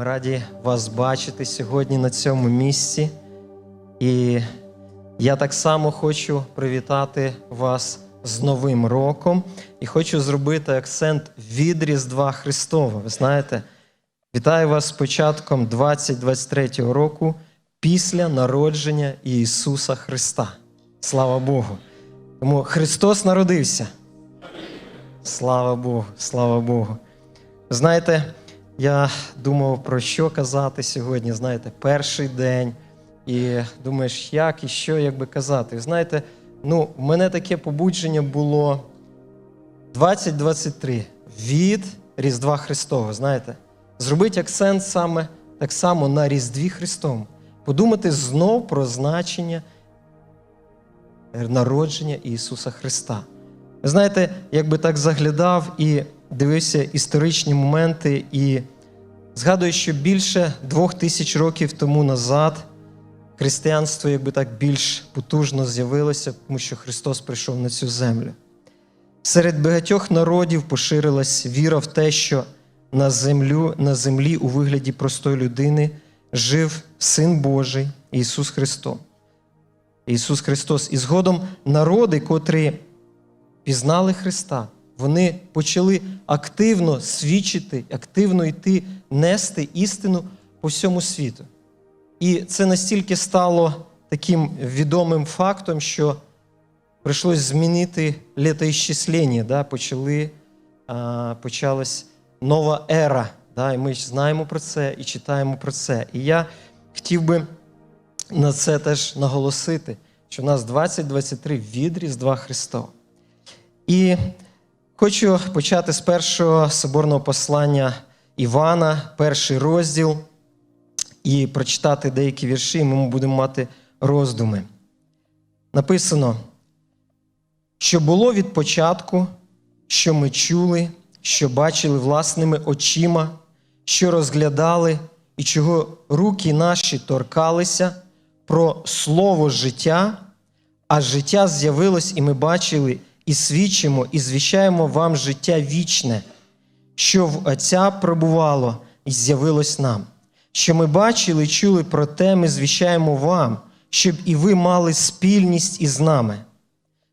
Ми раді вас бачити сьогодні на цьому місці. І я так само хочу привітати вас з Новим роком і хочу зробити акцент від Різдва Христова. Ви знаєте, вітаю вас з початком 2023 року після народження Ісуса Христа. Слава Богу! Тому Христос народився. Слава Богу, слава Богу. Знаєте, я думав про що казати сьогодні. Знаєте, перший день. І думаєш, як і що, як казати. Ви знаєте, ну, в мене таке побудження було 2023 від Різдва Христового. Знаєте, зробити акцент саме так само на Різдві Христовому. Подумати знов про значення народження Ісуса Христа. Ви знаєте, якби так заглядав і дивився історичні моменти, і згадую, що більше двох тисяч років тому назад християнство якби так більш потужно з'явилося, тому що Христос прийшов на цю землю. Серед багатьох народів поширилась віра в те, що на, землю, на землі у вигляді простої людини жив Син Божий Ісус Христос. Ісус Христос. І згодом народи, котрі пізнали Христа, вони почали активно свідчити, активно йти, нести істину по всьому світу. І це настільки стало таким відомим фактом, що прийшлось змінити літоісчислення, да, почали, а, почалась нова ера. Да, І ми знаємо про це і читаємо про це. І я хотів би на це теж наголосити, що у нас 2023 від Різдва Христова. Хочу почати з першого соборного послання Івана, перший розділ, і прочитати деякі вірші, і ми будемо мати роздуми. Написано, що було від початку, що ми чули, що бачили власними очима, що розглядали і чого руки наші торкалися про слово життя, а життя з'явилось, і ми бачили, і свідчимо, і звіщаємо вам життя вічне, що в Отця пробувало і з'явилось нам. Що ми бачили чули про те, ми звіщаємо вам, щоб і ви мали спільність із нами.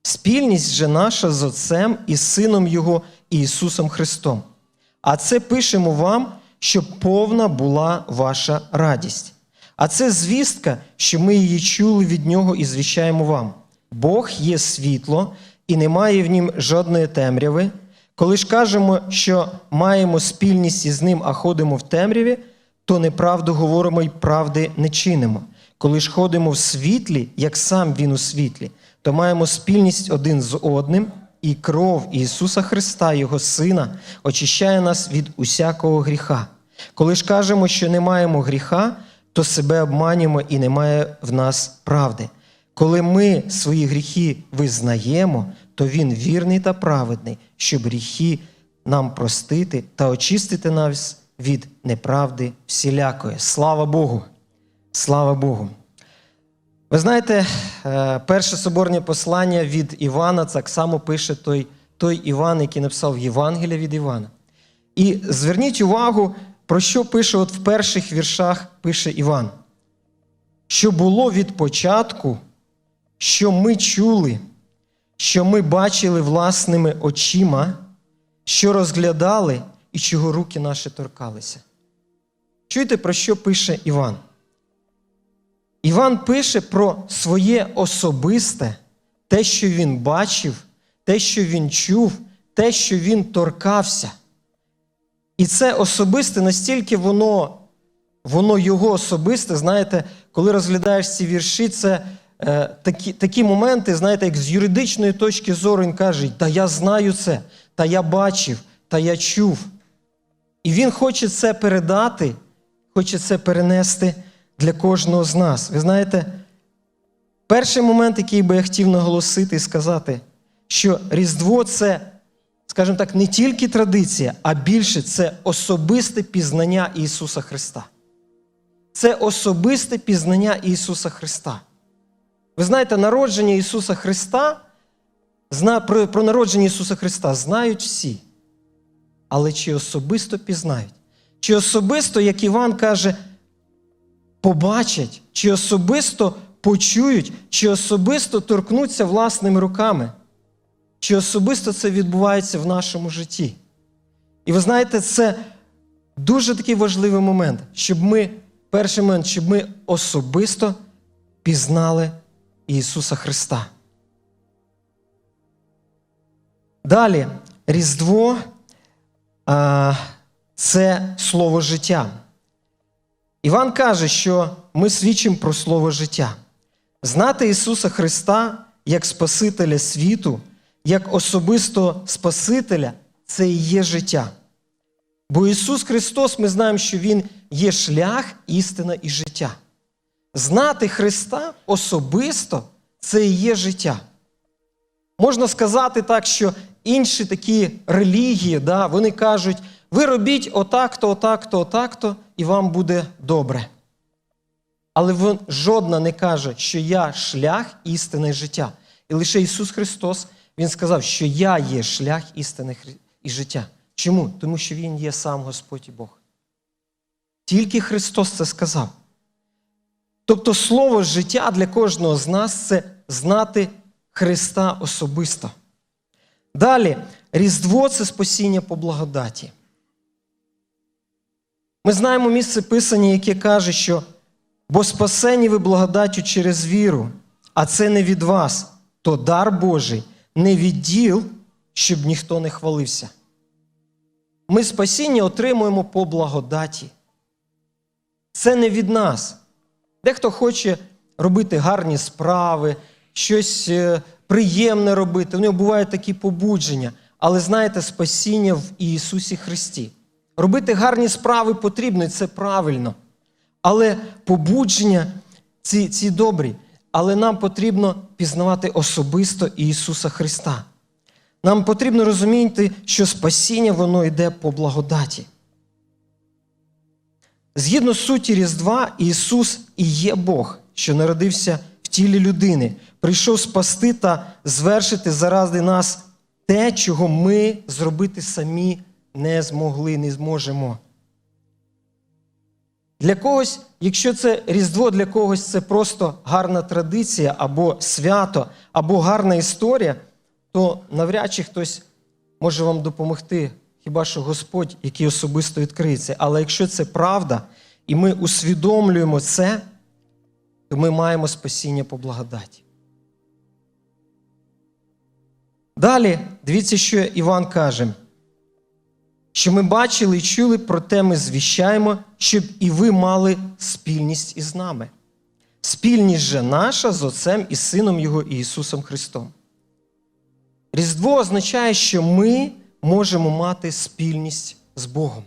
Спільність же наша з Отцем і Сином Його і Ісусом Христом. А це пишемо вам, щоб повна була ваша радість. А це звістка, що ми її чули від Нього і звіщаємо вам. Бог є світло, і немає в нім жодної темряви. Коли ж кажемо, що маємо спільність із ним, а ходимо в темряві, то неправду говоримо й правди не чинимо. Коли ж ходимо в світлі, як сам Він у світлі, то маємо спільність один з одним, і кров Ісуса Христа, Його Сина, очищає нас від усякого гріха. Коли ж кажемо, що не маємо гріха, то себе обманюємо і немає в нас правди. Коли ми свої гріхи визнаємо, то Він вірний та праведний, щоб гріхи нам простити та очистити нас від неправди всілякої. Слава Богу! Слава Богу! Ви знаєте, е, перше соборне послання від Івана так само пише той, той Іван, який написав Євангелія від Івана. І зверніть увагу, про що пише от в перших віршах пише Іван. Що було від початку, що ми чули, що ми бачили власними очима, що розглядали і чого руки наші торкалися. Чуєте, про що пише Іван? Іван пише про своє особисте, те, що він бачив, те, що він чув, те, що він торкався. І це особисте настільки воно воно його особисте, знаєте, коли розглядаєш ці вірші, це такі такі моменти, знаєте, як з юридичної точки зору він каже, та я знаю це, та я бачив, та я чув. І він хоче це передати, хоче це перенести для кожного з нас. Ви знаєте, перший момент, який би я хотів наголосити і сказати, що Різдво це, скажімо так, не тільки традиція, а більше це особисте пізнання Ісуса Христа. Це особисте пізнання Ісуса Христа. Ви знаєте, народження Ісуса Христа, про, народження Ісуса Христа знають всі. Але чи особисто пізнають? чи особисто, як Іван каже, побачать, чи особисто почують, чи особисто торкнуться власними руками, чи особисто це відбувається в нашому житті. І ви знаєте, це дуже такий важливий момент, щоб ми, перший момент, щоб ми особисто пізнали Ісуса Христа. Далі, Різдво це слово життя. Іван каже, що ми свідчимо про слово життя. Знати Ісуса Христа як Спасителя світу, як особисто Спасителя це і є життя. Бо Ісус Христос, ми знаємо, що Він є шлях, істина і життя. Знати Христа особисто це і є життя. Можна сказати так, що інші такі релігії, да, вони кажуть, ви робіть отак-то, отак-то, отак-то, і вам буде добре. Але жодна не каже, що я шлях істини життя. І лише Ісус Христос Він сказав, що я є шлях істини і життя. Чому? Тому що Він є сам Господь і Бог. Тільки Христос це сказав. Тобто слово життя для кожного з нас це знати Христа особисто. Далі, Різдво це спасіння по благодаті. Ми знаємо місце Писання, яке каже, що бо спасені ви благодаттю через віру, а це не від вас, то дар Божий, не від діл, щоб ніхто не хвалився. Ми спасіння отримуємо по благодаті. Це не від нас. Дехто хоче робити гарні справи, щось е, приємне робити. У нього бувають такі побудження. Але знаєте, спасіння в Ісусі Христі. Робити гарні справи потрібно, і це правильно. Але побудження ці, ці добрі. Але нам потрібно пізнавати особисто Ісуса Христа. Нам потрібно розуміти, що спасіння воно йде по благодаті. Згідно з суті Різдва, Ісус і є Бог, що народився в тілі людини, прийшов спасти та звершити заради нас те, чого ми зробити самі не змогли, не зможемо. Для когось, якщо це Різдво для когось це просто гарна традиція або свято, або гарна історія, то навряд чи хтось може вам допомогти, хіба що Господь, який особисто відкриється. Але якщо це правда, і ми усвідомлюємо це, то ми маємо спасіння по благодаті. Далі, дивіться, що Іван каже. Що ми бачили і чули, проте ми звіщаємо, щоб і ви мали спільність із нами. Спільність же наша з Отцем і Сином Його і Ісусом Христом. Різдво означає, що ми можемо мати спільність з Богом.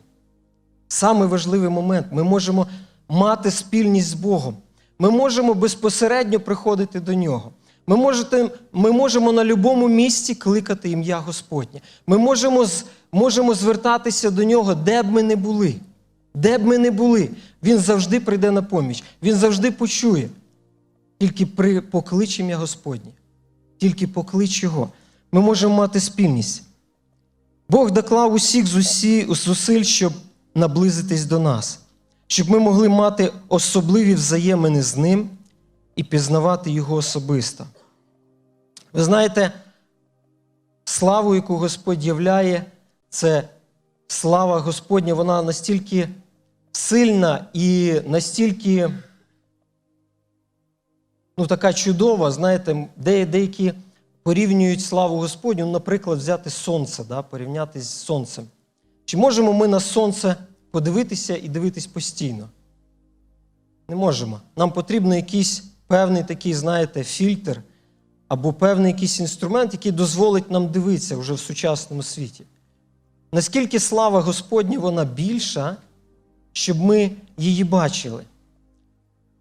Самий важливий момент ми можемо мати спільність з Богом. Ми можемо безпосередньо приходити до Нього. Ми, можете, ми можемо на будь-якому місці кликати ім'я Господнє. Ми можемо, можемо звертатися до Нього, де б ми не були. Де б ми не були, Він завжди прийде на поміч, Він завжди почує. Тільки при поклич ім'я Господнє, тільки поклич Його. Ми можемо мати спільність. Бог доклав усіх зусиль, щоб наблизитись до нас, щоб ми могли мати особливі взаємини з Ним і пізнавати Його особисто. Ви знаєте, славу, яку Господь являє, це слава Господня, вона настільки сильна і настільки ну, така чудова, знаєте, де, деякі порівнюють славу Господню, наприклад, взяти сонце, да, порівняти з сонцем. Чи можемо ми на сонце подивитися і дивитись постійно? Не можемо. Нам потрібен якийсь певний такий, знаєте, фільтр або певний якийсь інструмент, який дозволить нам дивитися вже в сучасному світі. Наскільки слава Господня вона більша, щоб ми її бачили.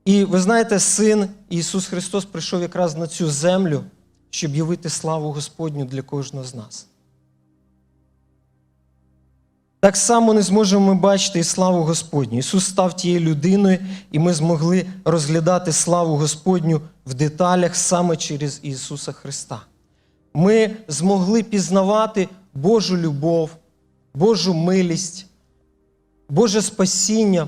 І ви знаєте, Син Ісус Христос прийшов якраз на цю землю, щоб явити славу Господню для кожного з нас. Так само не зможемо ми бачити і славу Господню. Ісус став тією людиною, і ми змогли розглядати славу Господню в деталях саме через Ісуса Христа. Ми змогли пізнавати Божу любов, Божу милість, Боже спасіння,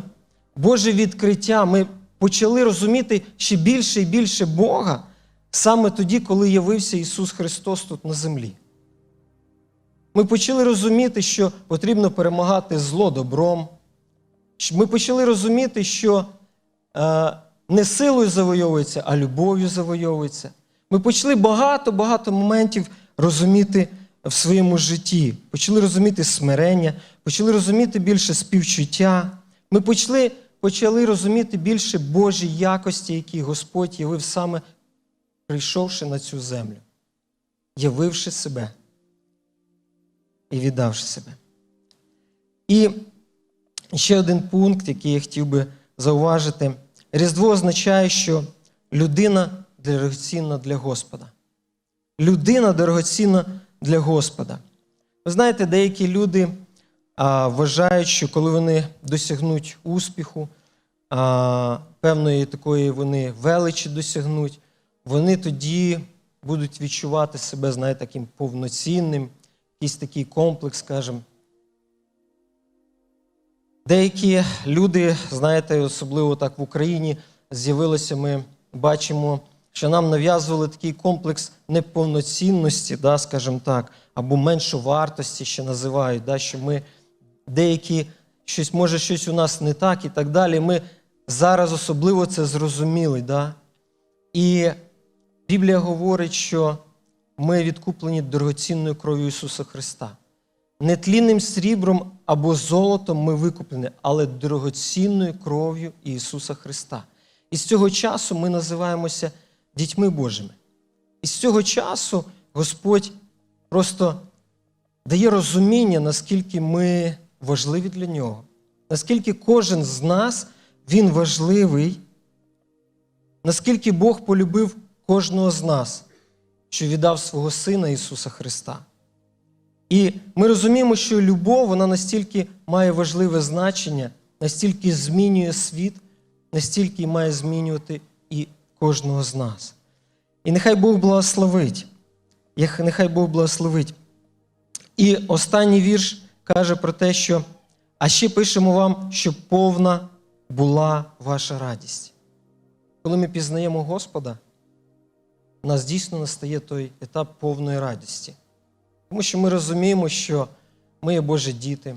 Боже відкриття. Ми почали розуміти ще більше і більше Бога саме тоді, коли явився Ісус Христос тут на землі. Ми почали розуміти, що потрібно перемагати зло добром. Ми почали розуміти, що е, не силою завойовується, а любов'ю завойовується. Ми почали багато-багато моментів розуміти в своєму житті. Почали розуміти смирення, почали розуміти більше співчуття. Ми почали, почали розуміти більше Божі якості, які Господь явив саме прийшовши на цю землю, явивши себе і віддавши себе. І ще один пункт, який я хотів би зауважити. Різдво означає, що людина дорогоцінна для Господа. Людина дорогоцінна для Господа. Ви знаєте, деякі люди а, вважають, що коли вони досягнуть успіху, а, певної такої вони величі досягнуть, вони тоді будуть відчувати себе, знаєте, таким повноцінним, якийсь такий комплекс, скажімо. Деякі люди, знаєте, особливо так в Україні з'явилося, ми бачимо, що нам нав'язували такий комплекс неповноцінності, да, скажімо так, або меншовартості, ще називають, да, що ми деякі щось, може, щось у нас не так і так далі. Ми зараз особливо це зрозуміли. Да? І Біблія говорить, що ми відкуплені дорогоцінною кров'ю Ісуса Христа. Не тлінним сріблом або золотом ми викуплені, але дорогоцінною кров'ю Ісуса Христа. І з цього часу ми називаємося дітьми Божими. І з цього часу Господь просто дає розуміння, наскільки ми важливі для нього, наскільки кожен з нас він важливий, наскільки Бог полюбив кожного з нас, що віддав свого Сина Ісуса Христа. І ми розуміємо, що любов вона настільки має важливе значення, настільки змінює світ, настільки має змінювати і кожного з нас. І нехай Бог благословить. Нехай Бог благословить. І останній вірш каже про те, що а ще пишемо вам, щоб повна була ваша радість. Коли ми пізнаємо Господа, у нас дійсно настає той етап повної радості. Тому що ми розуміємо, що ми є Божі діти.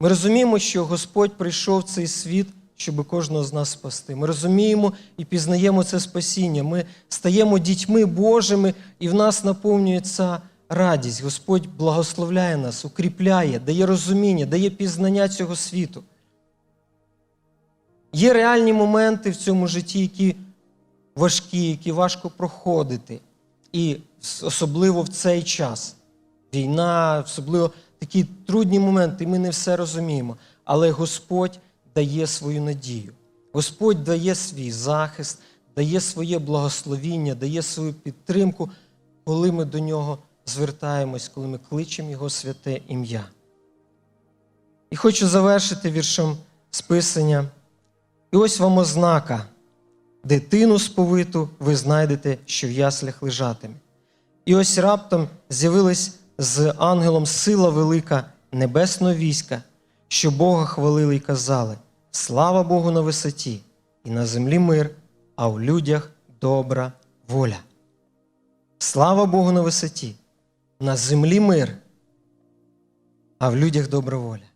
Ми розуміємо, що Господь прийшов в цей світ, щоб кожного з нас спасти. Ми розуміємо і пізнаємо це спасіння. Ми стаємо дітьми Божими, і в нас наповнюється радість. Господь благословляє нас, укріпляє, дає розуміння, дає пізнання цього світу. Є реальні моменти в цьому житті, які важкі, які важко проходити. І особливо в цей час. Війна, особливо такі трудні моменти, і ми не все розуміємо. Але Господь дає свою надію. Господь дає свій захист, дає своє благословіння, дає свою підтримку, коли ми до нього звертаємось, коли ми кличемо Його святе ім'я. І хочу завершити віршем списання. І ось вам ознака. Дитину сповиту ви знайдете, що в яслях лежатиме. І ось раптом з'явилась з ангелом сила велика небесного війська, що Бога хвалили й казали: Слава Богу на висоті, і на землі мир, а у людях добра воля. Слава Богу на висоті, на землі мир, а в людях добра воля.